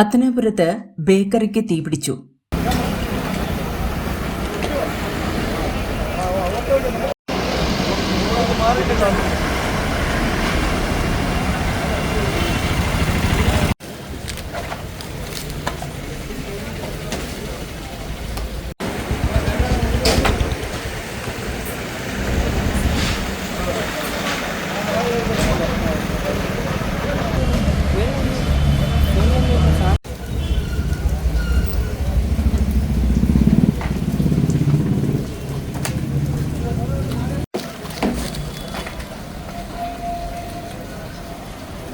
പത്തനാപുരത്ത് ബേക്കറിക്ക് തീപിടിച്ചു